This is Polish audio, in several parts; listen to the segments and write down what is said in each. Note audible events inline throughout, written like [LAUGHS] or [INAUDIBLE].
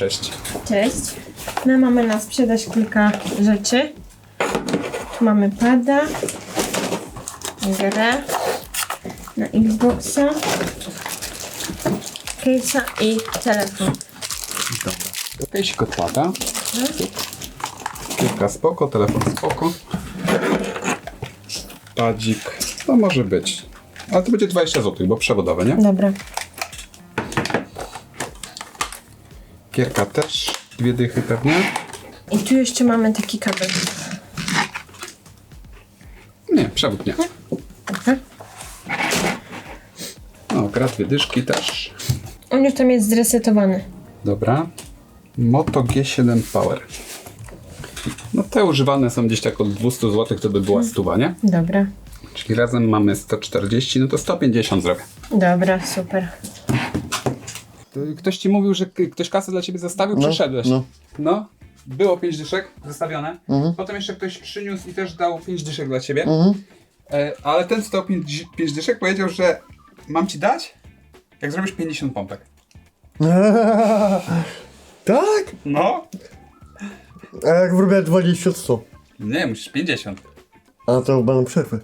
Cześć. Cześć. My mamy na sprzedaż kilka rzeczy. Tu mamy pada, grę na Xboxa, case'a i telefon. Dobra. To kejsik odpada. Kilka spoko, telefon spoko. Padzik. To może być. Ale to będzie 20 zł, bo przewodowe, nie? Dobra. Kierka też. Dwie dychy pewnie. I tu jeszcze mamy taki kabel. Nie, przewód nie. Dobra. No, gra dwie dyszki też. On już tam jest zresetowany. Dobra. Moto G7 Power. No te używane są gdzieś tak od 200 zł, to by była stuwa, nie? Dobra. Czyli razem mamy 140, no to 150 zrobię. Dobra, super. To Ktoś ci mówił, że k- ktoś kasę dla ciebie zostawił, No, przyszedłeś. no. No, było 5 dyszek zostawione. Potem jeszcze ktoś przyniósł i też dał 5 dyszek dla ciebie. Mhm. E, ale ten, co dał 5, 5 dyszek, powiedział, że mam ci dać, jak zrobisz 50 pompek. [LAUGHS] tak? No. A jak wrobię 20 100? Nie, musisz 50. A to będą przerwy.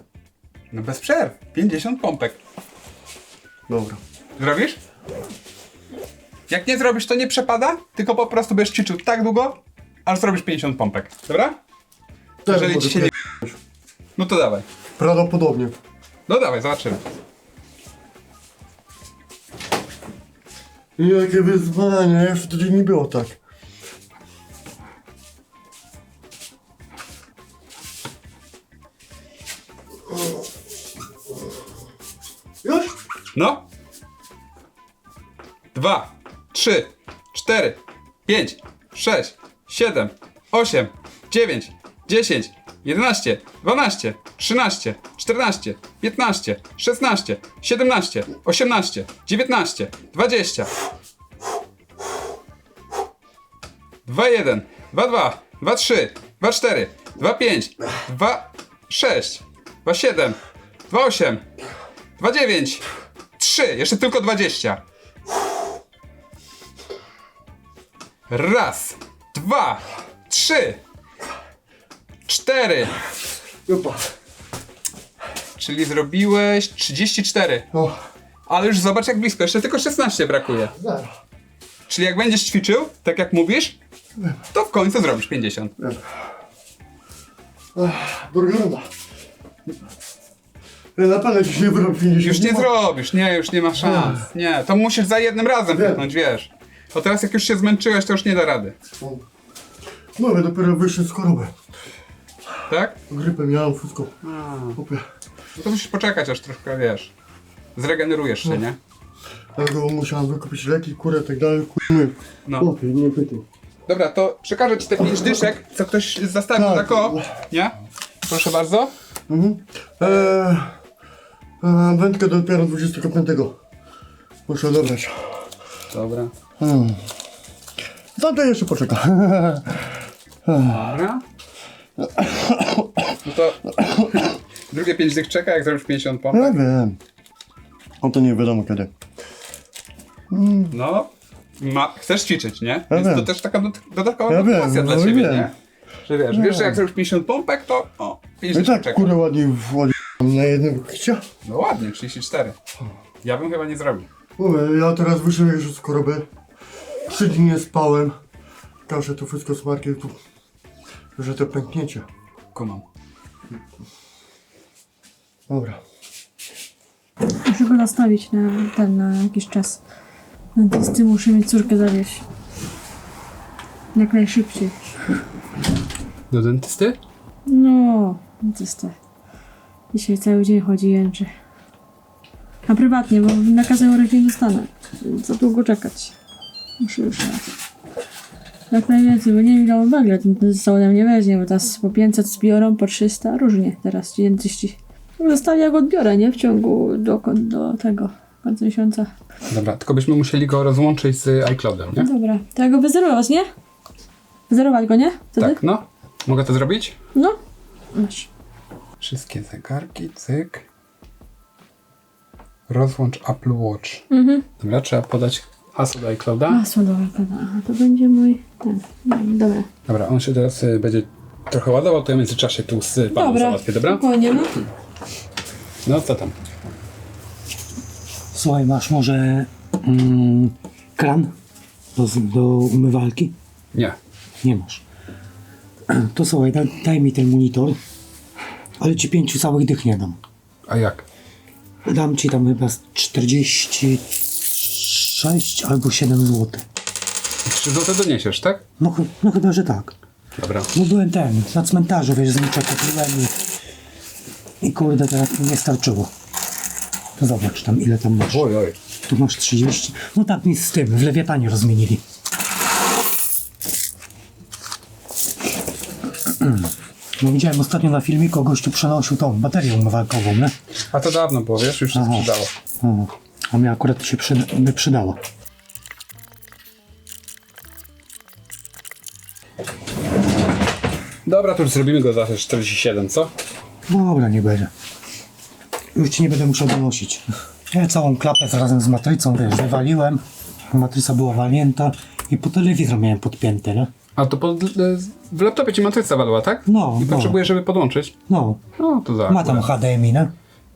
No bez przerw. 50 pompek. Dobra. Zrobisz? Jak nie zrobisz, to nie przepada, tylko po prostu będziesz ćwiczył tak długo, aż zrobisz 50 pompek. Dobra? Jeżeli mogę ci się nie... No to dawaj. Prawdopodobnie. No dawaj, zobaczymy. Jakie wyzwanie, jeszcze wtedy nie było tak. Już? No. Dwa, trzy, cztery, pięć, sześć, siedem, osiem, dziewięć, dziesięć, jedenaście, dwanaście, trzynaście, czternaście, piętnaście, szesnaście, siedemnaście, osiemnaście, dziewiętnaście, dwadzieścia. Dwa jeden, dwa dwa, dwa trzy, dwa cztery, dwa pięć, dwa sześć, dwa siedem, dwa osiem, dwa dziewięć, trzy, jeszcze tylko dwadzieścia. Raz, dwa, trzy, cztery. Opa. Czyli zrobiłeś 34. O, Ale już zobacz jak blisko, jeszcze tylko 16 brakuje. zero. Czyli jak będziesz ćwiczył, tak jak mówisz, to w końcu zrobisz 50. Druga runda. Ja nie wyrobię 50. Już nie zrobisz, nie, już nie ma szans. Nie, to musisz za jednym razem Wiem. pyknąć, wiesz. To teraz jak już się zmęczyłeś, to już nie da rady. No, ja dopiero wyszedł z choroby. Tak? Grypę miałem, wszystko. Opie. No to musisz poczekać, aż troszkę, wiesz, zregenerujesz się, nie? Dlatego musiałem wykupić leki, kurę, tak dalej, kurmy. No. Nie pytaj. Dobra, to przekażę ci te 5 dyszek, co ktoś zastawił Tak. tak o, nie? Proszę bardzo. Mhm. Eee, e, wędkę dopiero 25. Muszę odebrać. Dobra. Hmm. Za to jeszcze poczeka. Dobra. No to drugie 5 dych czeka, jak zrobisz 50 pompek. Ja wiem. O to nie wiadomo kiedy. No, ma, chcesz ćwiczyć, nie? Ja Więc to wiem. też taka dod- dodatkowa Ja wiem, motywacja dla no ciebie, wiem. nie? Że wiesz, wiesz, że jak zrobisz 50 pompek, to o, 5 No i dych tak, czeka. kurę ładnie, ładnie na jednym kicia. No ładnie, 34. Ja bym chyba nie zrobił. Mówię, ja teraz wyszedłem już z choroby. Trzy dni nie spałem. Każę to wszystko smarkiem tu. Że to pęknięcie. Kumam. Dobra. Muszę go nastawić na ten, na jakiś czas. Dentysty muszę mieć córkę zawieźć. Jak najszybciej. Do dentysty? No, dentystę. Dzisiaj cały dzień chodzi jęczy. A prywatnie, bo nakazem urodzin nie dostanę. Za długo czekać. Muszę już raz. Jak najwięcej, bo nie wiem ile on węgla ten ode mnie weźmie, bo teraz po 500 zbiorą, po 300, różnie teraz ci dentyści. Zostawię jak odbiorę, nie? W ciągu do, do tego, końca miesiąca. Dobra, tylko byśmy musieli go rozłączyć z iCloudem, nie? Dobra, to ja go wyzerować, nie? Wyzerować go, nie? Wtedy? Tak, no. Mogę to zrobić? No. Masz. Wszystkie zegarki, cyk. Rozłącz Apple Watch. Mhm. Dobra, trzeba podać Hasło do iClouda. Hasło do iPada. Aha, to będzie mój ten. No, Dobra. Dobra, on się teraz y, będzie trochę ładował, to ja w międzyczasie tu z panem Dobra. załatwię, dobra? Spokojnie, no. No co tam? Słuchaj, masz może mm, kran do, do umywalki? Nie. Nie masz. To słuchaj, daj, daj mi ten monitor, ale ci pięciu całych dych nie dam. A jak? Dam ci tam chyba z 46 albo 7 zł. Trzy złote doniesiesz, tak? No, ch- no chyba, że tak. Dobra. No byłem ten, na cmentarzu, wiesz, znicza kupiłem i, i kurde, teraz mi nie starczyło. To zobacz tam, ile tam masz. Oj, oj. Tu masz 30. No tak mi z tym, w lewiatanie rozmienili. [CLEARS THROAT] No widziałem ostatnio na filmiku, gościu przenosił tą baterię umywalkową, nie? A to dawno było, wiesz, już się Aha. sprzedało. A mnie akurat się przyda, by przydała. Dobra, to już zrobimy go za te 47, co? Dobra, nie będzie. Już ci nie będę musiał donosić. Ja całą klapę razem z matrycą, wiesz, wywaliłem. Matryca była walnięta i po telewizor miałem podpięte, nie? A to pod, e, w laptopie ci matryca walła, tak? No, I no. potrzebujesz, żeby podłączyć? No, No, to za. ma tam HDMI, nie?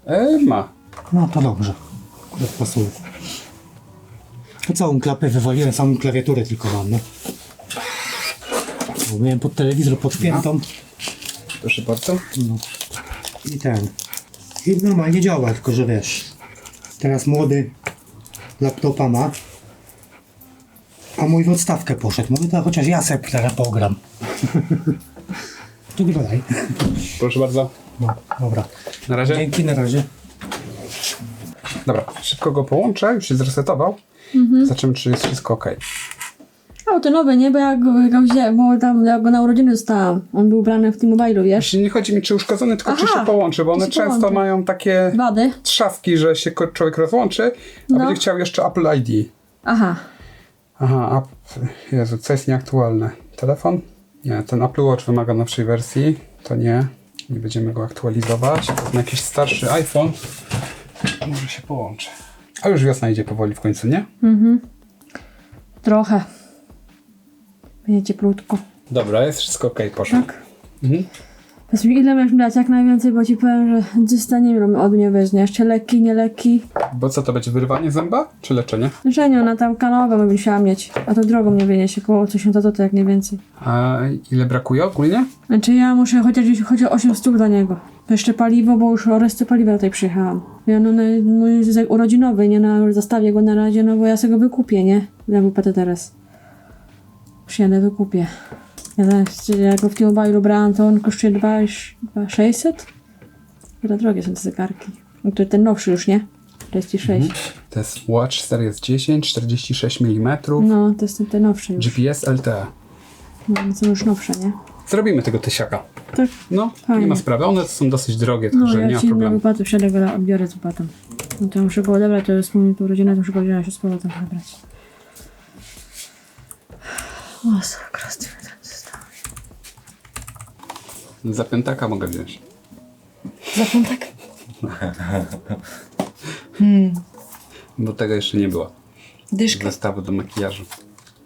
E, ma. No to dobrze. Akurat pasuje. Całą klapę wywaliłem, samą klawiaturę tylko mam, no. Bo Miałem pod telewizor podpiętą Proszę bardzo. no. i ten. I normalnie działa, tylko że wiesz. Teraz młody laptopa ma. A mój w odstawkę poszedł. Mówię, to chociaż ja sobie teraz pogram. [LAUGHS] to gadaj. Proszę bardzo. No, dobra. Na razie. Dzięki, na razie. Dobra, szybko go połączę, już się zresetował. Mhm. Zobaczymy, czy jest wszystko ok. A, to nowe, nie? Bo ja go, go wziąłem, bo tam ja go na urodziny dostałam. On był brany w tym mobilu, wiesz? Właśnie nie chodzi mi, czy uszkodzony, tylko czy Aha, się połączy, bo czy one się często połączy. mają takie Wady? trzaski, że się ko- człowiek rozłączy, a No. będzie chciał jeszcze Apple ID. Aha. Aha, a Jezu, co jest nieaktualne? Telefon? Nie, ten Apple Watch wymaga nowszej wersji. To nie. Nie będziemy go aktualizować. Na jakiś starszy iPhone może się połączy. A już wiosna idzie powoli w końcu, nie? Trochę. Będzie cieplutko. Dobra, jest wszystko ok, poszło. Tak? Mhm. Powiedz mi, ile masz dać? Jak najwięcej, bo ci powiem, że dysta nie wiem od mnie weźmie. Jeszcze leki, nie leki. Bo co, to będzie wyrwanie zęba, czy leczenie? Żeniu, ona tam kanowe bym musiała mieć. A to drogą mnie wyniesie, koło 1000 zł jak nie więcej. A ile brakuje ogólnie? Znaczy ja muszę chociaż chodzi o 8 stóp dla niego. To jeszcze paliwo, bo już o resztę paliwa tutaj przyjechałam. Ja no na mój urodzinowy, nie na zastawię go na razie, no bo ja sobie go wykupię, nie? Ja wypłatę teraz. Przyjadę, wykupię. Ja, zaraz, ja go w tym mobilu brałam, to on kosztuje 2600? Za drogie są te zegarki. No to ten nowszy już, nie? 46. To jest Watch Series 10, 46 mm, No, to jest ten, ten nowszy już. GPS LTE. No, to już nowsze, nie? Zrobimy tego tysiaka. Tak. No, Fajnie. nie ma sprawy. One są dosyć drogie, No, także nie ja ma ci na problemu. wypłatę wsiadę go odbiorę z wypłatą. No to muszę go odebrać, to jest mój urodzina, to muszę go wziąć z powrotem zabrać. O, sakra, z tym tam zostało. Za piątaka mogę wziąć. Za piątek? Bo tego jeszcze nie było. Dyszka. Zestawu do makijażu.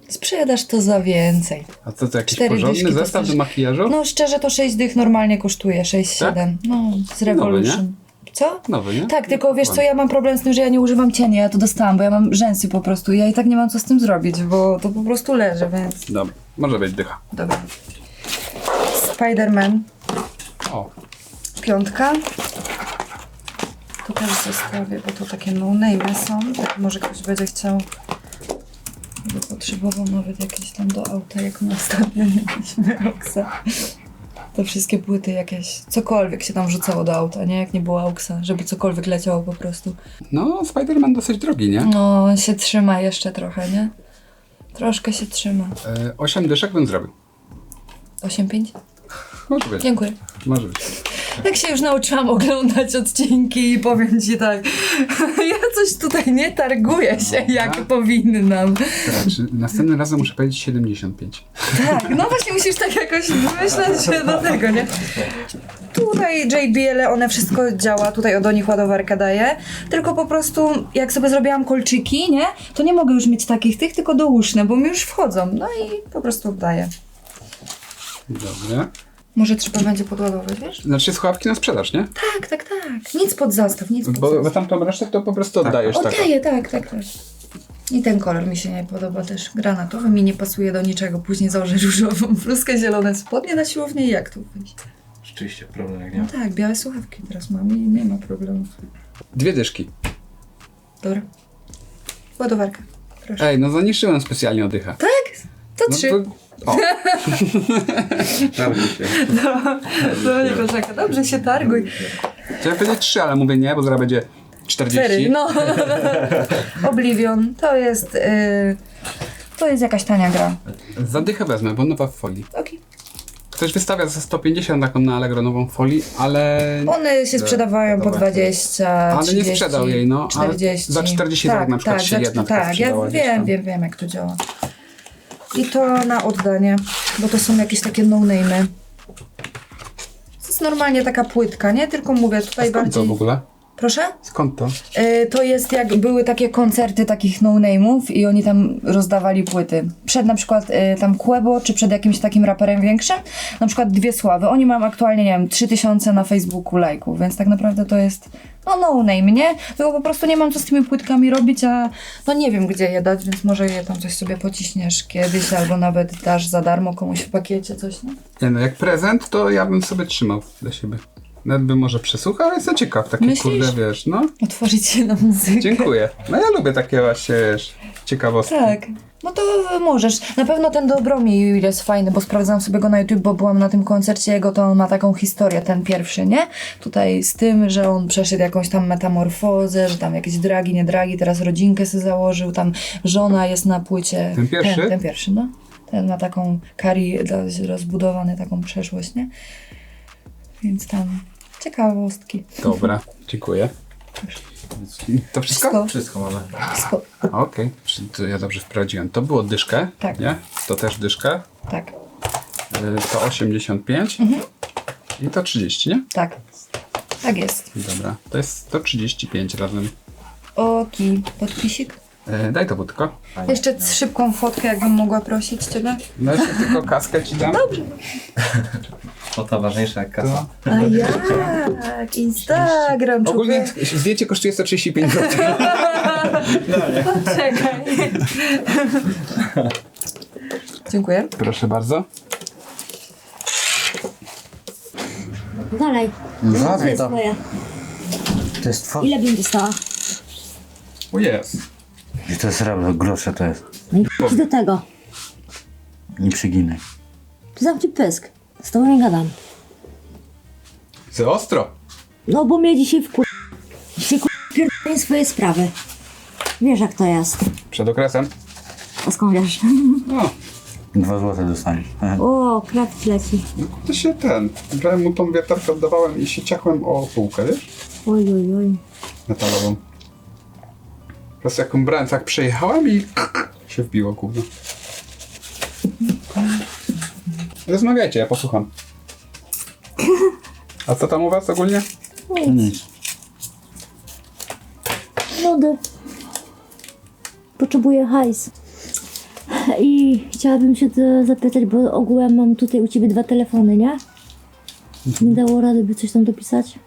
Sprzedasz to za więcej. A co to jakiś Cztery porządny dyszki zestaw do makijażu? No szczerze to 6 dych normalnie kosztuje, 6-7. No, z Revolution. Co? Nowy, nie? Tak, tylko wiesz co, ja mam problem z tym, że ja nie używam cienia, ja to dostałam, bo ja mam rzęsy po prostu ja i tak nie mam co z tym zrobić, bo to po prostu leży, więc... Dobra, może być dycha. Dobra. Spider-Man, O, piątka. To też zostawię, bo to takie no-name są, tak może ktoś będzie chciał, by potrzebował nawet jakieś tam do auta, jak my ostatnio mieliśmy Roxa. To wszystkie płyty jakieś, cokolwiek się tam wrzucało do auta, nie? Jak nie było AUXa, żeby cokolwiek leciało po prostu. no Spider-Man dosyć drogi, nie? No, on się trzyma jeszcze trochę, nie? Troszkę się trzyma. E, 8 dyszek bym zrobił. 8,5? Może być. Dziękuję. Może być. Jak się już nauczyłam oglądać odcinki i powiem ci tak, [LAUGHS] ja coś tutaj nie targuję się, jak tak? powinnam. Czy następnym razem muszę powiedzieć 75. Tak, no właśnie musisz tak jakoś wymyślać do tego, nie? Tutaj JBL, one wszystko działa, tutaj do nich ładowarka daje, tylko po prostu jak sobie zrobiłam kolczyki, nie? To nie mogę już mieć takich tych, tylko dołóżne, bo mi już wchodzą, no i po prostu daję. Dobra. Może trzeba będzie podładować, wiesz? Znaczy słuchawki na sprzedaż, nie? Tak, tak, tak. Nic pod zastaw, nic pod Bo, bo zastaw. tamtą resztę to po prostu oddajesz tak. Oddaję, tak, tak, tak. I ten kolor mi się nie podoba też. Granatowy mi nie pasuje do niczego. Później założę różową [LAUGHS] bluzkę, zielone spodnie na siłownię i jak tu wyjść? Rzeczywiście, problem jak nie. No tak, białe słuchawki teraz mam i nie ma problemu. Dwie dyszki. Dobra. Ładowarka. Proszę. Ej, no zaniszczyłem specjalnie oddycha. Tak? To No trzy. to... O. [LAUGHS] No nie poczeka. Dobrze się targuj. chciałem powiedzieć trzy, ale mówię nie, bo zaraz będzie 40. Cztery. No. [LAUGHS] Oblivion. To jest... y, to jest jakaś tania gra. Zadychę wezmę, bo nowa w folii. Okej. Ktoś wystawia za 150 taką na Allegro nową folii, ale... One się sprzedawają po 20, Ale nie 30, sprzedał jej, no, ale 40. za 40 zł na przykład tak, się za- jedna Tak, ja wiem, tam. wiem, wiem jak to działa. I to na oddanie, bo to są jakieś takie no-name'y. To jest normalnie taka płytka, nie? Tylko mówię tutaj bardziej... w ogóle? Proszę? Skąd to? Y, To jest jak były takie koncerty takich no-name'ów i oni tam rozdawali płyty. Przed na przykład y, tam Quebo, czy przed jakimś takim raperem większym, na przykład dwie sławy. Oni mają aktualnie, nie wiem, 3000 na Facebooku lajków, więc tak naprawdę to jest no no-name, nie? Tylko po prostu nie mam co z tymi płytkami robić, a no nie wiem gdzie je dać, więc może je tam coś sobie pociśniesz kiedyś, albo nawet dasz za darmo komuś w pakiecie coś, nie? Nie no, jak prezent, to ja bym sobie trzymał dla siebie. Nawet bym może przesłuchał, ale jestem ciekaw, takie Myślisz? kurde, wiesz, no. Otworzyć się na muzykę. Dziękuję. No ja lubię takie właśnie, wiesz, ciekawostki. Tak. No to możesz. Na pewno ten Dobromir jest fajny, bo sprawdzałam sobie go na YouTube, bo byłam na tym koncercie jego, to on ma taką historię, ten pierwszy, nie? Tutaj z tym, że on przeszedł jakąś tam metamorfozę, że tam jakieś dragi, nie dragi, teraz rodzinkę sobie założył, tam żona jest na płycie. Ten pierwszy? Ten, ten pierwszy, no. Ten ma taką kari rozbudowany, taką przeszłość, nie? Więc tam ciekawostki. Dobra, dziękuję. To wszystko? Wszystko. Wszystko mamy. Wszystko. Okej, Czy to ja dobrze wprowadziłem. To było dyszkę, Tak. nie? To też dyszkę. Tak. Y, To 85 Mhm. i to 30, nie? Tak. Tak jest. Dobra, to jest 135 razem. Oki. Podpisik? Y, Daj to tylko. Jeszcze szybką fotkę, jakbym mogła prosić ciebie. No jeszcze tylko kaskę ci dam. Dobrze. [LAUGHS] Kwota ważniejsza jak kasa. A jak? Instagram, Ogólnie człowiek. zdjęcie kosztuje 135 zł. Czekaj. Dziękuję. Proszę bardzo. No, Dalej. Zadaj to jest to. moje. To jest twoje. Ile bym dostała? O jest. I to srebro, grosze to jest. No i do tego. Nie przyginaj. To zamknij pysk. Z tobą nie gadam. Za ostro. No bo mnie dzisiaj wkur... Dzisiaj kur... pierdolę swoje sprawy. Wiesz jak to jest. Przed okresem. A skąd wiesz? No, Dwa złote dostaniesz. O, krat leci. to się ten. Brałem mu tą wiertarkę, oddawałem i się ciachłem o półkę, wiesz? Oj, oj, oj. Metalową. Po prostu jaką brałem, tak przejechałem i się wbiło gówno. Rozmawiajcie, ja posłucham. A co tam u was ogólnie? Nic. Nudy. Potrzebuję hajs. I chciałabym się to zapytać, bo ogółem mam tutaj u ciebie dwa telefony, nie? Nie dało rady, by coś tam dopisać?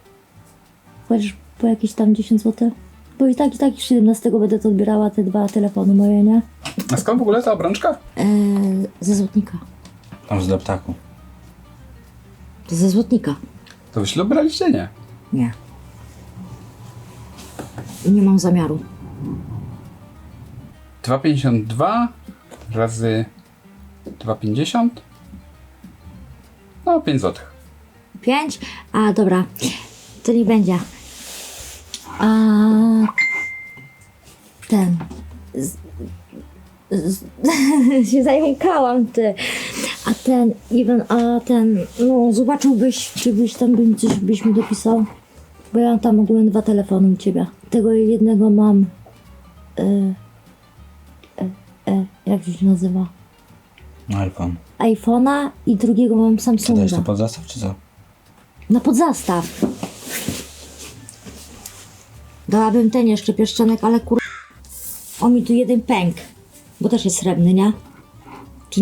Chociaż po jakieś tam 10 zł? Bo i tak, i tak 17 będę to odbierała te dwa telefony moje, nie? A skąd w ogóle ta obrączka? Eee, ze złotnika. Tam z deptaku. To ze złotnika. To wy ślub braliście? Nie. Nie. I nie mam zamiaru. 2,52 razy 2,50 No, 5 zł. Pięć? A, dobra. To nie będzie. A ten. Z, z, [LAUGHS] się zająkałam ty. A ten, Iwan, a ten, no zobaczyłbyś, czy byś tam bym coś byś mi dopisał. Bo ja mam tam ogólnie dwa telefony u ciebie. Tego jednego mam. E, e, e, jak to się nazywa? iPhone. iPhone'a i drugiego mam Co dajesz to Samsunga. pod zastaw, czy co? Na podzastaw. Dałabym ten jeszcze pierścionek, ale kur... O mi tu jeden pęk. Bo też jest srebrny, nie?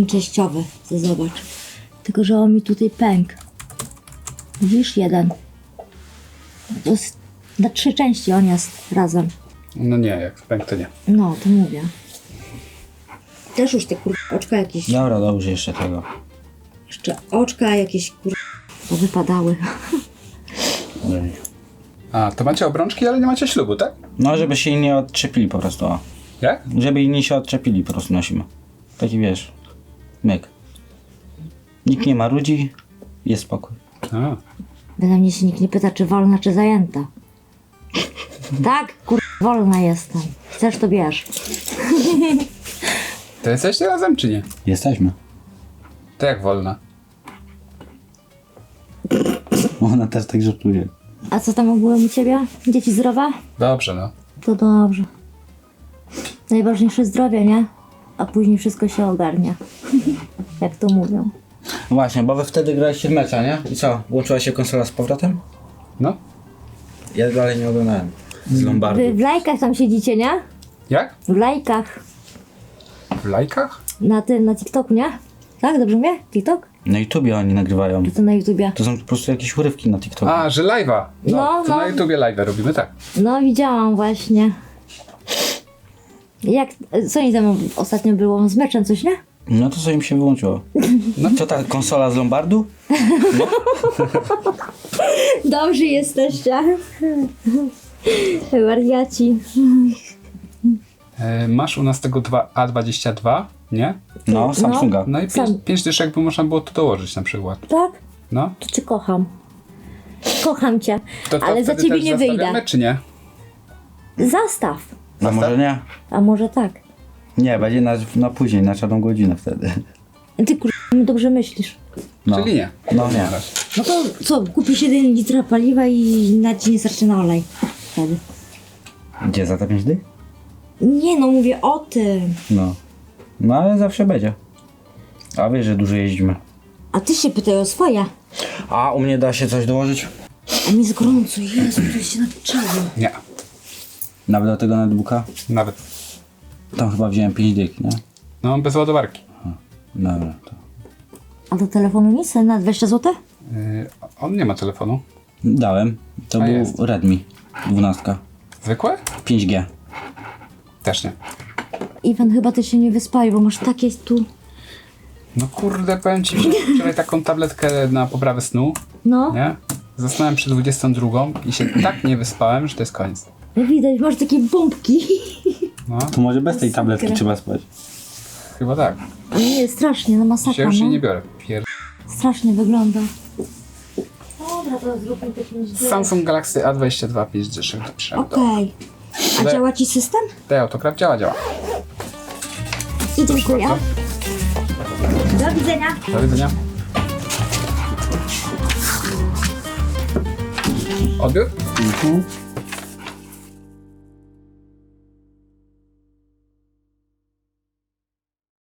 Częściowy. To zobacz. Tylko, że on mi tutaj pęk. Widzisz? Jeden. To jest na trzy części on jest razem. No nie, jak pęk to nie. No, to mówię. Też już te kur... oczka jakieś... Dobra, dobrze jeszcze tego. Jeszcze oczka jakieś kur... wypadały. A, to macie obrączki, ale nie macie ślubu, tak? No, żeby się inni odczepili po prostu, o. Jak? Żeby inni się odczepili po prostu nosimy. Taki wiesz, myk. Nikt nie ma ludzi, jest spokój. A, Byle mnie się nikt nie pyta, czy wolna, czy zajęta. Tak, kur... wolna jestem. Chcesz, to bierz. [LAUGHS] to jesteście razem czy nie? Jesteśmy. To jak wolna? Ona też tak żartuje. A co tam ogółem u ciebie? Dzieci zdrowe? Dobrze, no. To dobrze. Najważniejsze zdrowie, nie? A później wszystko się ogarnia. [LAUGHS] Jak to mówią. Właśnie, bo wy wtedy graliście w mecza, nie? I co? Łączyła się konsola z powrotem? No. Ja dalej nie oglądałem. Z Lombardu. Wy w lajkach tam siedzicie, nie? Jak? W lajkach. W lajkach? Na tym, na TikToku, nie? Tak, dobrze mówię? TikTok? Na YouTubie oni nagrywają. Czy to na YouTubie? To są po prostu jakieś urywki na TikToku. A, że live'a. No, No, to no. na YouTubie live'a robimy, tak. No, widziałam właśnie. Jak, co oni tam ostatnio było? Z meczem coś, nie? No to co im się wyłączyło? No co ta konsola z Lombardu? Dobrzy jesteście. Wariaci. E, masz u nas tego dwa- A22, nie? No, Samsunga. No i pięć, Sam. pięć dyszek by można było tu dołożyć na przykład. Tak? No. To cię kocham. Kocham cię. To, to Ale za wtedy ciebie też nie wyjdę. zastawiamy, czy nie? Zastaw. A może nie? A może tak. Nie, będzie na, na później, na czarną godzinę wtedy. Ty kur... dobrze myślisz. No. Czyli nie. No nie. No to co, kupisz 1 litra paliwa i na ci nie starczy na olej. Wtedy. Gdzie za te pięć dych? Nie no, mówię o tym. No. No ale zawsze będzie. A wiesz, że dużo jeździmy. A ty się pytaj o swoje. A u mnie da się coś dołożyć? A mi jest gorąco, Jezu, to się nadczego. Nie. Nawet do tego netbooka? Nawet. Tam chyba wziąłem pięć dych, nie? No, bez ładowarki. Dobra, to. A do telefonu nic? Na 20 zł? Yy, on nie ma telefonu. Dałem. To A był jest. Redmi 12. Zwykłe? 5G. Też nie. Iwan, chyba ty się nie wyspałeś, bo masz takie tu... No kurde, powiem ci, że wczoraj taką tabletkę na poprawę snu, No, nie? Zasnąłem przy 22 i się tak nie wyspałem, że to jest koniec. Widać, masz takie bombki. No, To może bez tej tabletki Masakra. trzeba spać. chyba tak. Nie, strasznie, no Się masakra, już jej no. nie biorę. Pier... Strasznie wygląda. Dobra, to zróbmy te 5 dni. Samsung Galaxy A22 5 dyszek do przeglądu. Okej. A Daj- działa ci system? Daj autograf, działa, działa. I dziękuję. Do widzenia. Do widzenia. Odbiór? Mhm.